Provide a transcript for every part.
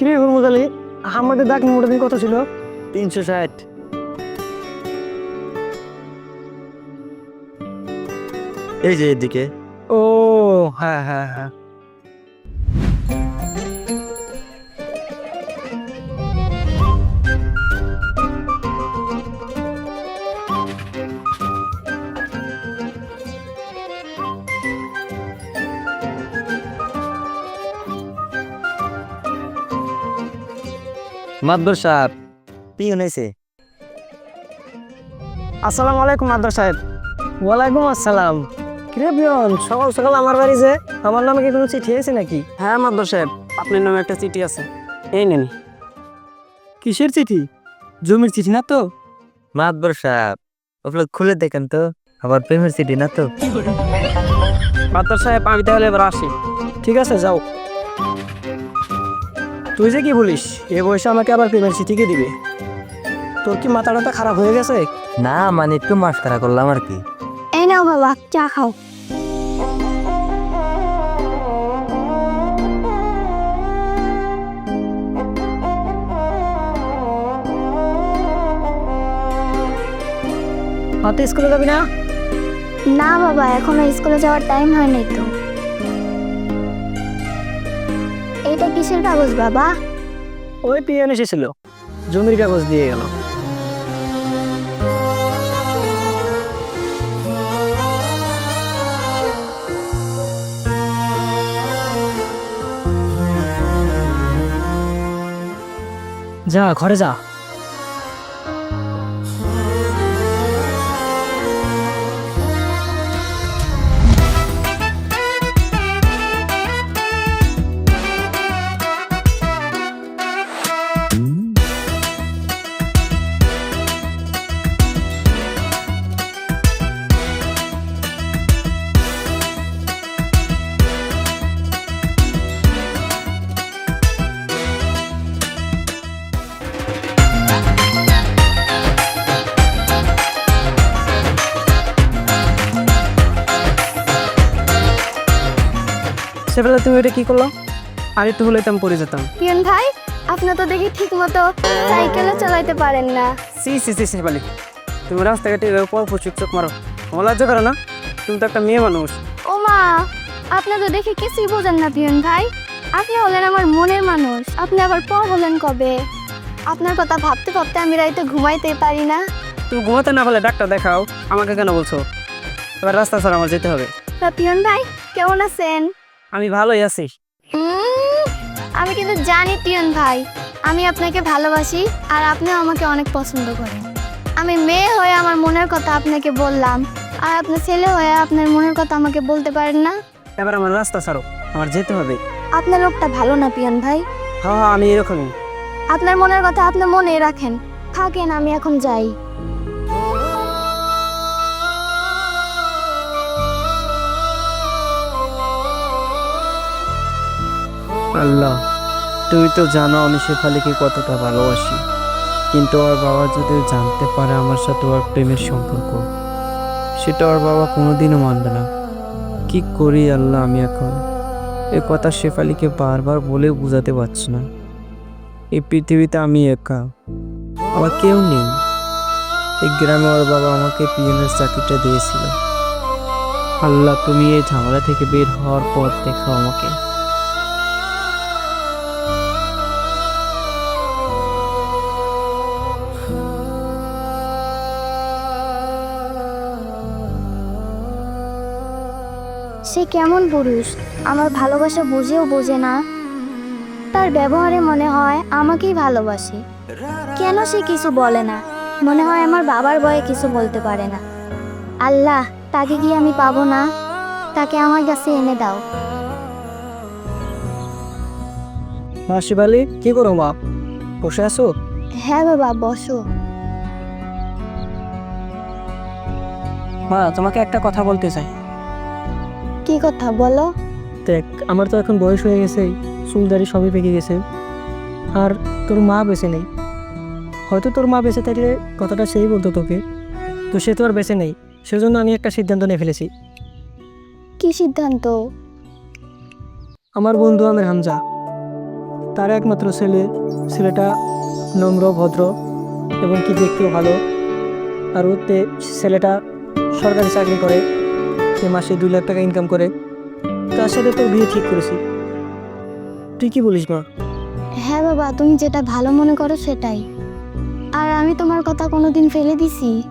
কি হরমুজ আলী? আমাদের দাগ মোটা দিন কত ছিল? তিনশো ষাট। এই যে এদিকে। ও হ্যাঁ হ্যাঁ হ্যাঁ। মাদবর সাহেব। পিয়ন হয়েছে আসসালামু আলাইকুম মাদ্রাস সাহেব। ওয়ালাইকুম আসসালাম। কিরে সকাল সকাল আমার বাড়ি যে আমার নামে কি কোনো চিঠি আছে নাকি? হ্যাঁ মাদ্দর সাহেব আপনার নামে একটা চিঠি আছে। এই নেন। কিসের চিঠি? জমির চিঠি না তো? মাদবর সাহেব ওগুলো খুলে দেখেন তো আবার প্রেমের সিটি না তো? মাদ্দর সাহেব আমি তাহলে এবার আসি। ঠিক আছে যাও। তুই যে কি বলিস? এ বয়সে আমাকে আবার প্রেমের চিঠি কে দিবে? তোর কি মাথা টাথা খারাপ হয়ে গেছে? না মানে একটু মাস্কারা করলাম আর কি। এই নাও বাবা চা খাও। হাতে স্কুলে যাবি না? না বাবা এখনও স্কুলে যাওয়ার টাইম হয়নি তো। এইটা কিসের কাগজ বাবা? ওই পিয়ন এসেছিল জমির কাগজ দিয়ে গেল। যা ঘরে যা। সেবেলা তুমি এটা কি করল? আর একটু হলে তো পড়ে যেতাম। পিয়ন ভাই আপনি তো দেখি ঠিক মতো সাইকেলও চালাইতে পারেন না। সি সি সি সেবালি তুমি রাস্তাঘাটে পর চুপ চোখ মারো। আমার লজ্জা করো না? তুমি তো একটা মেয়ে মানুষ। ও মা আপনি তো দেখি কিছুই বোঝেন না পিয়ন ভাই। আপনি হলেন আমার মনের মানুষ। আপনি আবার পর হলেন কবে? আপনার কথা ভাবতে ভাবতে আমি রাইতে ঘুমাইতে পারি না। তুমি ঘুমাতে না পারলে ডাক্তার দেখাও। আমাকে কেন বলছো? এবার রাস্তা ছাড়া আমার যেতে হবে। তা পিয়ন ভাই কেমন আছেন? আমি ভালোই আছি। আমি কিন্তু জানি পিয়ন ভাই। আমি আপনাকে ভালোবাসি আর আপনিও আমাকে অনেক পছন্দ করেন। আমি মেয়ে হয়ে আমার মনের কথা আপনাকে বললাম আর আপনার ছেলে হয়ে আপনার মনের কথা আমাকে বলতে পারেন না? এবার আমার রাস্তা ছাড়ো আমার যেতে হবে। আপনার লোকটা ভালো না পিয়ন ভাই? হ্যাঁ হ্যাঁ আমি এরকমই। আপনার মনের কথা আপনি মনে রাখেন। থাকেন আমি এখন যাই। আল্লাহ তুই তো জানো আমি শেফালিকে কতটা ভালোবাসি। কিন্তু ওর বাবা যদি জানতে পারে আমার সাথে ওর প্রেমের সম্পর্ক, সেটা ওর বাবা কোনোদিনও মানবে না। কি করি আল্লাহ আমি এখন? এ কথা শেফালিকে বারবার বলে বোঝাতে পারছি না। এই পৃথিবীতে আমি একা আমার কেউ নেই। এই গ্রামে ওর বাবা আমাকে পিএনের চাকরিটা দিয়েছিল। আল্লাহ তুমি এই ঝামেলা থেকে বের হওয়ার পর দেখাও আমাকে। সে কেমন পুরুষ? আমার ভালোবাসা বুঝেও বোঝে না। তার ব্যবহারে মনে হয় আমাকেই ভালোবাসে। কেন সে কিছু বলে না? মনে হয় আমার বাবার বয়ে কিছু বলতে পারে না। আল্লাহ তাকে কি আমি পাবো না? তাকে আমার কাছে এনে দাও। মা শিবালি কি করো মা? বসে আছো? হ্যাঁ বাবা বসো। মা তোমাকে একটা কথা বলতে চাই। কি কথা বলো? দেখ আমার তো এখন বয়স হয়ে গেছে চুলদারি সবই পেকে গেছে। আর তোর মা বেঁচে নেই। হয়তো তোর মা বেঁচে থাকলে কথাটা সেই বলতো তোকে তো সে তো আর বেঁচে নেই। সেজন্য আমি একটা সিদ্ধান্ত নিয়ে ফেলেছি। কি সিদ্ধান্ত? আমার বন্ধু আমের হামজা তার একমাত্র ছেলে ছেলেটা নম্র ভদ্র এবং কি দেখতেও ভালো। আর ওতে ছেলেটা সরকারি চাকরি করে। সে মাসে দুই লাখ টাকা ইনকাম করে। তার সাথে তোর বিয়ে ঠিক করেছি। তুই কি বলিস মা? হ্যাঁ বাবা তুমি যেটা ভালো মনে করো সেটাই। আর আমি তোমার কথা কোনোদিন ফেলে দিছি।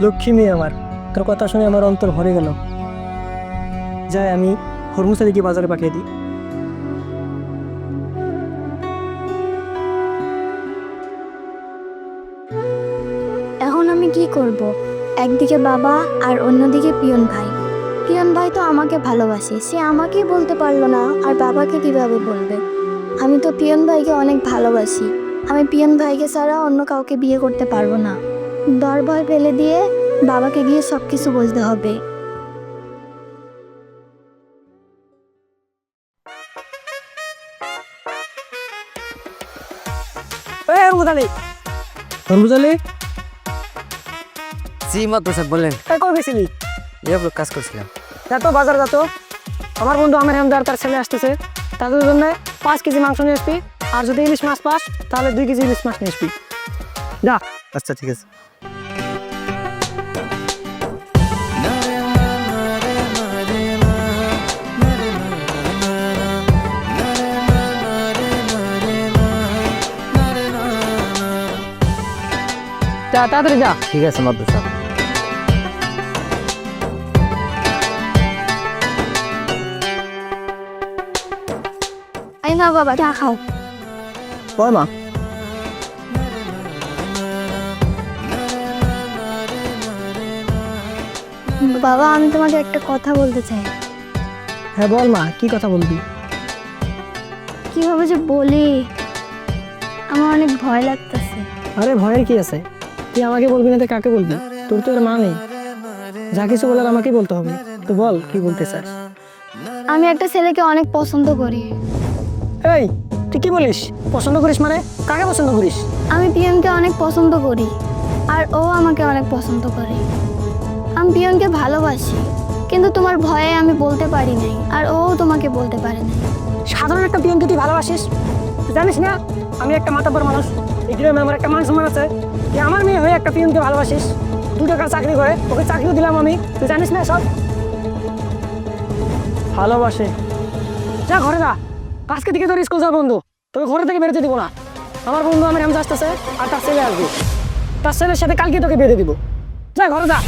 লক্ষ্মী মেয়ে আমার। তোর কথা শুনে আমার অন্তর ভরে গেল। যাই আমি হরমুসা দিকে বাজারে পাঠিয়ে দিই। এখন আমি কি করব? একদিকে বাবা আর অন্যদিকে পিয়ন ভাই। পিয়ন ভাই তো আমাকে ভালোবাসে সে আমাকেই বলতে পারল না আর বাবাকে কীভাবে বলবে? আমি তো পিয়ন ভাইকে অনেক ভালোবাসি। আমি পিয়ন ভাইকে ছাড়া অন্য কাউকে বিয়ে করতে পারব না। দর ভয় ফেলে দিয়ে বাবাকে গিয়ে সব কিছু বলতে হবে। হরমুজালি জি মাত্র সাহেব বললেন তাই কবে গেছিলি? এবার কাজ করছিলাম। যা তো বাজার যা তো আমার বন্ধু আমের হামদার তার ছেলে আসতেছে। তাদের জন্য পাঁচ কেজি মাংস নিয়ে আসবি। আর যদি ইলিশ মাছ পাস তাহলে দুই কেজি ইলিশ মাছ নিয়ে আসবি। যা। আচ্ছা ঠিক আছে। যা তাড়াতাড়ি যা। ঠিক আছে মাত্র না বাবা চা খাও বল মা বাবা আমি তোমাকে একটা কথা বলতে চাই হ্যাঁ বল মা কি কথা বলবি কীভাবে যে বলি আমার অনেক ভয় লাগতেছে আরে ভয়ের কি আছে তুই আমাকে বলবি না তো কাকে বলবি তোর তো এর মা নেই যা কিছু বলার আমাকেই বলতে হবে তো বল কি বলতে চাস আমি একটা ছেলেকে অনেক পছন্দ করি। এই তুই কি বলিস? পছন্দ করিস মানে? কাকে পছন্দ করিস? আমি পিয়নকে অনেক পছন্দ করি আর ও আমাকে অনেক পছন্দ করে। আমি পিয়নকে ভালোবাসি কিন্তু তোমার ভয়ে আমি বলতে পারি নাই আর ও তোমাকে বলতে পারে নাই। সাধারণ একটা পিয়নকে তুই ভালোবাসিস? তুই জানিস না আমি একটা মাতাব্বর মানুষ। এই গ্রামে আমার একটা মান সম্মান আছে। যে আমার মেয়ে হয়ে একটা পিয়নকে ভালোবাসিস। দু টাকার চাকরি করে? ওকে চাকরিও দিলাম আমি। তুই জানিস না সব ভালোবাসে। যা ঘরে যা। আজকে থেকে তোর স্কুল যা বন্ধু। তোকে ঘরে থেকে বেরোতে দিব না। আমার বন্ধু আমি আসতেছে আর তার ছেলে আসবে। তার ছেলের সাথে কালকে তোকে বেঁধে দিব। যা, ঘরে যা।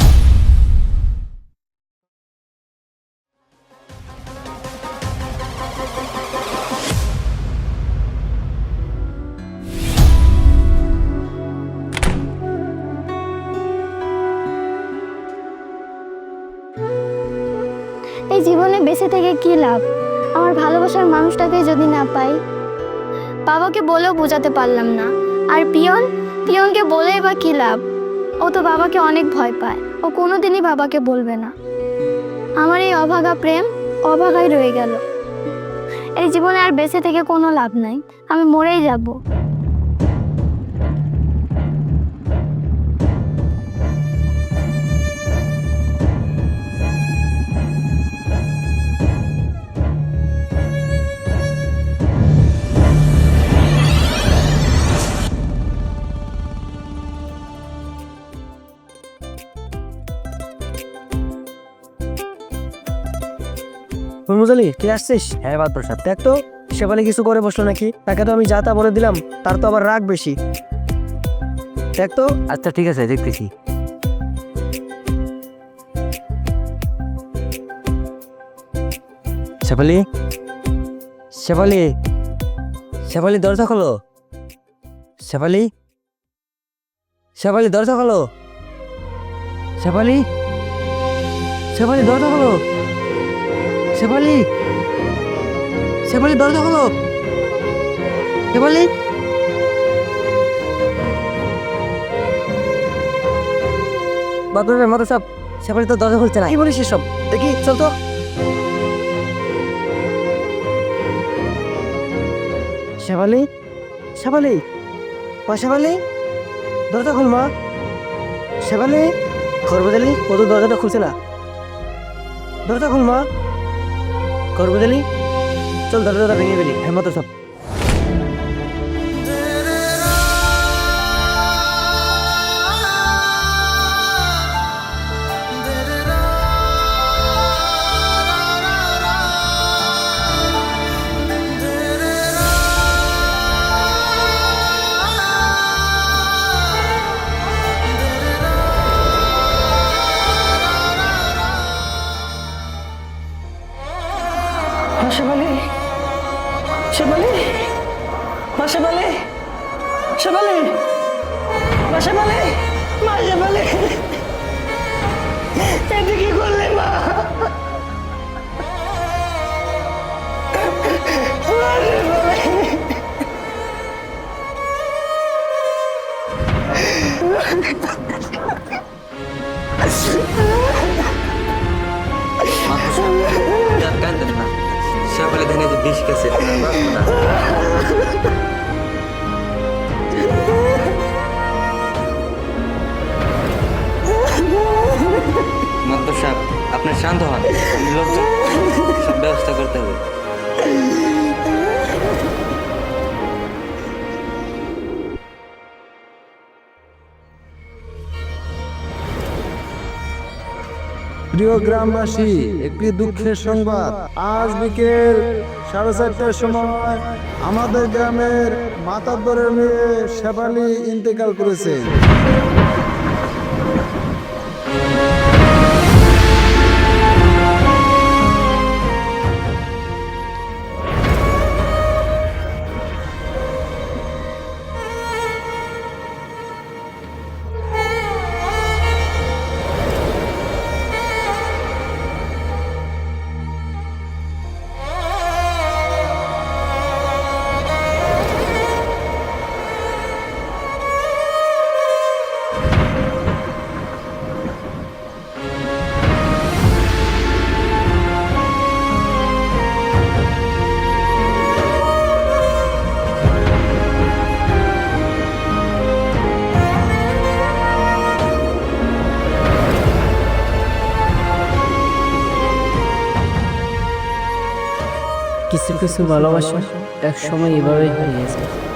জীবনে বেঁচে থেকে কি লাভ? আমার ভালোবাসার মানুষটাকে যদি না পাই, বাবাকে বলেও বোঝাতে পারলাম না। আর পিয়ন? পিয়নকে বলে বা কি লাভ? ও তো বাবাকে অনেক ভয় পায়। ও কোনোদিনই বাবাকে বলবে না। আমার এই অভাগা প্রেম অভাগাই রয়ে গেল। এই জীবনে আর বেঁচে থেকে কোনো লাভ নাই। আমি মরেই যাব। হরমুজালি তুই আসছিস? হ্যাঁ মাত্র সাহেব দেখ তো সেবালি কিছু করে বসল নাকি? তাকে তো আমি যা তা বলে দিলাম তার তো আবার রাগ বেশি। দেখ তো। আচ্ছা ঠিক আছে দেখতেছি। শেফালি? শেফালি? শেফালি দরজা খোলো। শেফালি? শেফালি দরজা খোলো। শেফালি? শেফালি দরজা খোলো। শেফালি? শেফালি দরজা খোলো। শেফালি? বাথরুমের মতো সব শেফালি তো দরজা খুলছে না। কি বলিস সব দেখি চল তো। শেফালি? শেফালি? মা শেফালি? দরজা খুল মা। শেফালি? খরবজালি ও তো দরজাটা খুলছে না। দরজা খুল মা। খরবজালি চল দরজাটা ভেঙে ফেলি হেমত সব। প্রিয় গ্রামবাসী, একটি দুঃখের সংবাদ। আজ বিকেল সাড়ে চারটার সময় আমাদের গ্রামের মাতাব্বরের মেয়ে শেফালি ইন্তেকাল করেছে। কিছু কিছু ভালোবাসা এক সময় এভাবেই হারিয়ে যায়।